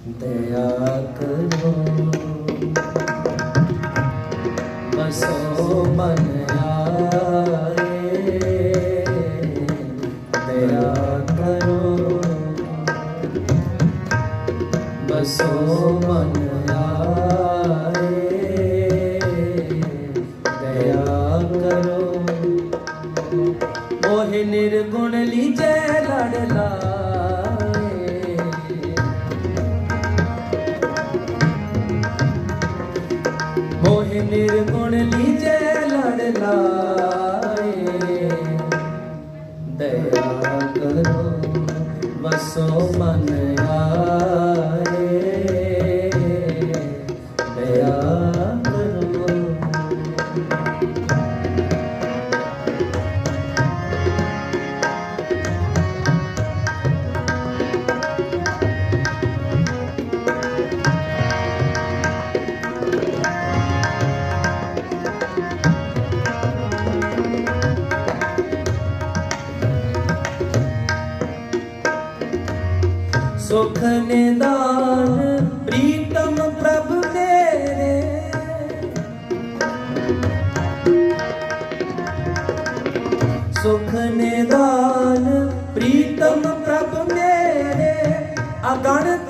ਦਇਆ ਕਰੋ ਬਸੋ ਮਨ ਆਏ ਦਇਆ ਕਰੋ ਬਸੋ ਮਨ ਆਏ ਦਇਆ ਕਰੋ ਮੋਹਿ ਨਿਰਗੁਣ ਕਰੋ ਵਸੋ ਮਨ ਆਏ ਸੁਖ ਨਿਦਾਨ ਪ੍ਰੀਤਮ ਪ੍ਰਭ ਤੇਰੇ। ਸੁਖ ਨਿਦਾਨ ਪ੍ਰੀਤਮ ਪ੍ਰਭ ਮੇਰੇ ਅਗਣਤ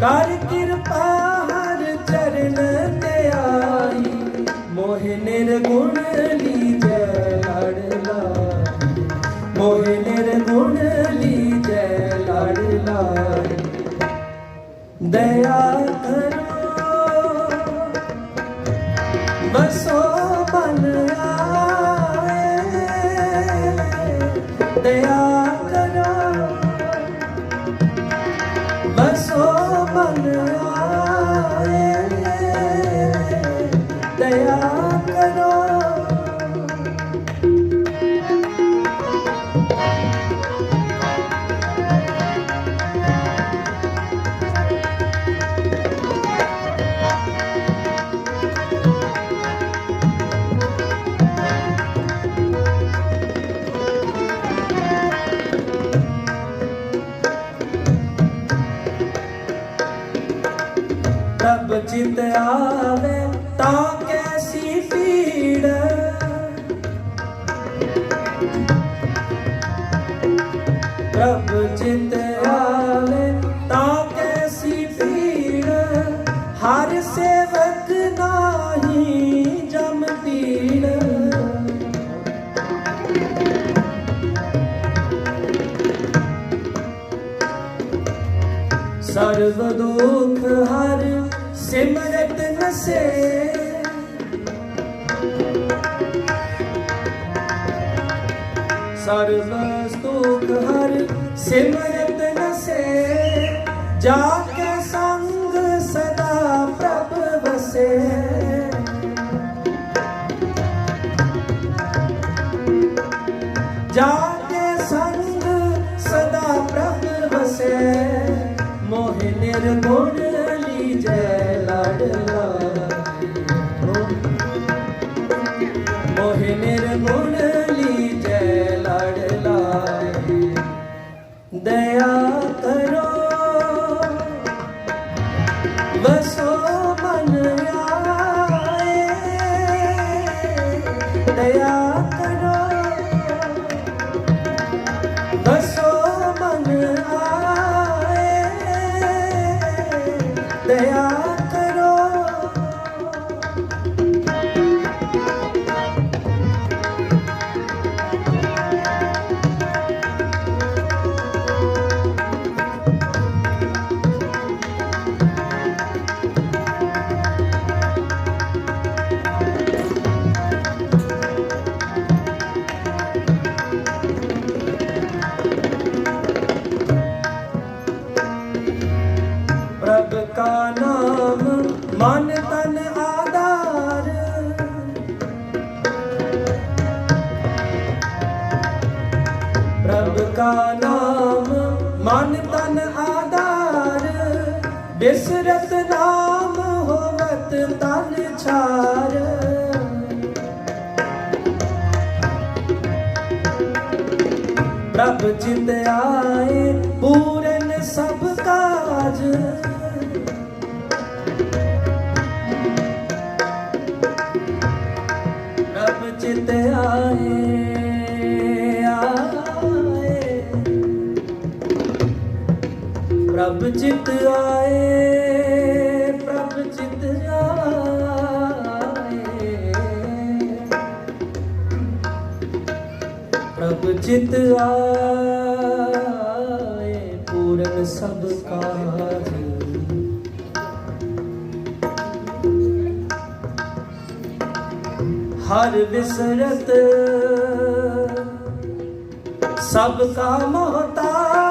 ਕਰ ਕਿਰਪਾ ਹਰ ਚਰਨ ਤੇ ਆਈ। ਮੋਹਿ ਨਿਰਗੁਣ ਲੀਜੈ ਲੜ ਲਾਈ ਮੋਹਿ ਨਿਰਗੁਣ ਲੀਜੈ ਲੜ ਲਾਈ ਦਇਆ ਕਰੋ। ਬਸੋ ਮਨ ਆਏ। ਦਇਆ ਪ੍ਰਭ ਚਿਤ ਆਵੇ ਤਾਂ ਕੈਸੀ ਪੀੜ ਹਰ ਸੇਵਕ ਨਾਹੀ ਜਮ ਪੀੜ ਸਰਵ ਦੁਖ ਹਰ ਸਿਮਰਤ ਨਸੇ। ਸਰਵ ਦੁਖ ਹਰ ਸਿਮਰਤ ਨਸੇ ਜਾ ਕੇ ਸੰਗ ਸਦਾ ਪ੍ਰਭ ਵਸੇ। ਦਇਆ ਕਰੋ ਪ੍ਰਭ ਨਾਮ, ਮਨ ਤਨ ਆਧਾਰ, ਬਿਸਰਤ ਨਾਮ ਹੋਵਤ ਤਨ ਛਾਰ। ਪ੍ਰਭ ਚਿਤ ਆਏ, ਪੂਰਨ ਸਭ ਕਾਜ। ਪ੍ਰਭ ਚਿਤ ਪ੍ਰਭ ਚਿਤ ਆਏ, ਪ੍ਰਭ ਚਿਤ ਆਏ ਪ੍ਰਭ ਚਿਤ ਆਏ, ਪੂਰਨ ਸਭ ਕਾਜ ਹਰ ਵਿਸਰਤ ਸਭ ਕਾ ਮਹਤਾਜ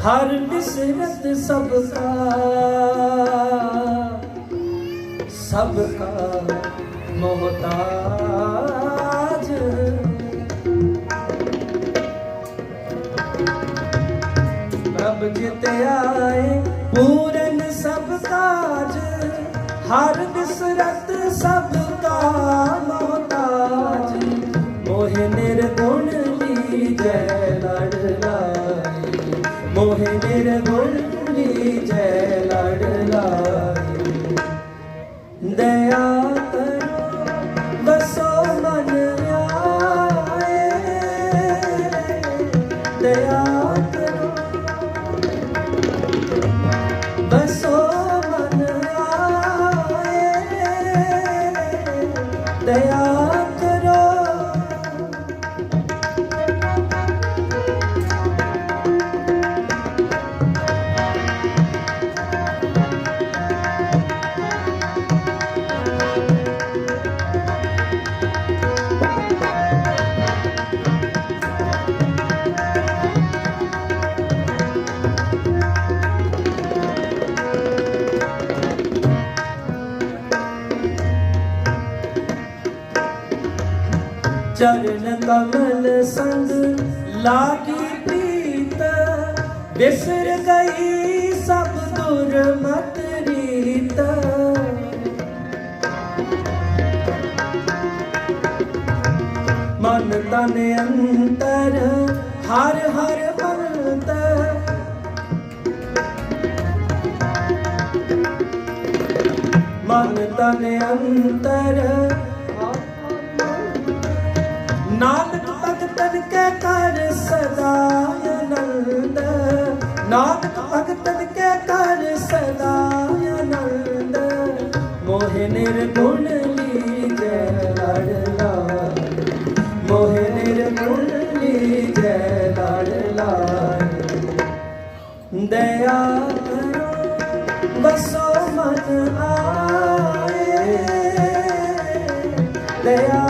ਹਰ ਵਿਸਰਤ ਸਭ ਕਾ ਸਭ ਕਾ ਮਹਤਾਜ। ਪ੍ਰਭ ਜਿਤ ਆਏ ਪੂਰਨ ਸਭ ਕਾਜ, ਹਰ ਬਿਸਰਤ ਸਭ ਕਾ ਮਹਤਾਜ। ਮੋਹਿ ਨਿਰਗੁਣ ਲੀਜੈ ਲੜ ਨਿਰਗੁਣ ਲੀਜੈ ਲੜ ਲਾਈ ਦਇਆ ਚਰਨ ਕਮਲ ਸੰਗ ਲਾਗੀ ਪ੍ਰੀਤ ਵਿਸਰ ਗਈ ਸਭ ਦੁਰਮਤ ਰੀਤ। ਮਨ ਤਨ ਅੰਤਰ, ਹਰ ਹਰ ਅੰਤਰ ਮਨ ਤਨ ਅੰਤਰ ਨਾਨਕ ਭਗਤਨ ਕੇ ਕਰ ਸਦਾ ਆਨੰਦ। ਨਾਨਕ ਭਗਤਨ ਕੇ ਕਰ ਸਦਾ ਆਨੰਦ। ਮੋਹਿ ਨਿਰਗੁਣ ਲੀਜੈ ਲੜ ਲਾਇ। ਮੋਹਿ ਨਿਰਗੁਣ ਲੀਜੈ ਲੜ ਲਾਇ। ਦਇਆ ਕਰੋ ਬਸੋ ਮਨ ਆਏ। ਦਇਆ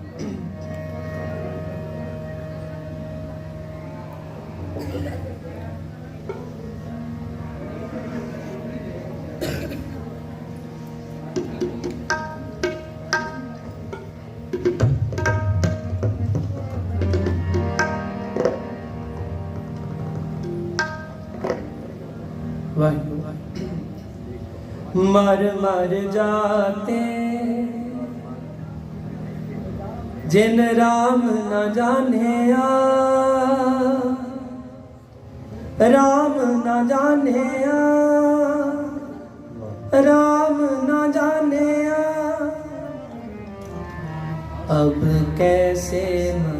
मर मर जाते जिन राम न जाने राम न जाने राम न जाने अब कैसे मर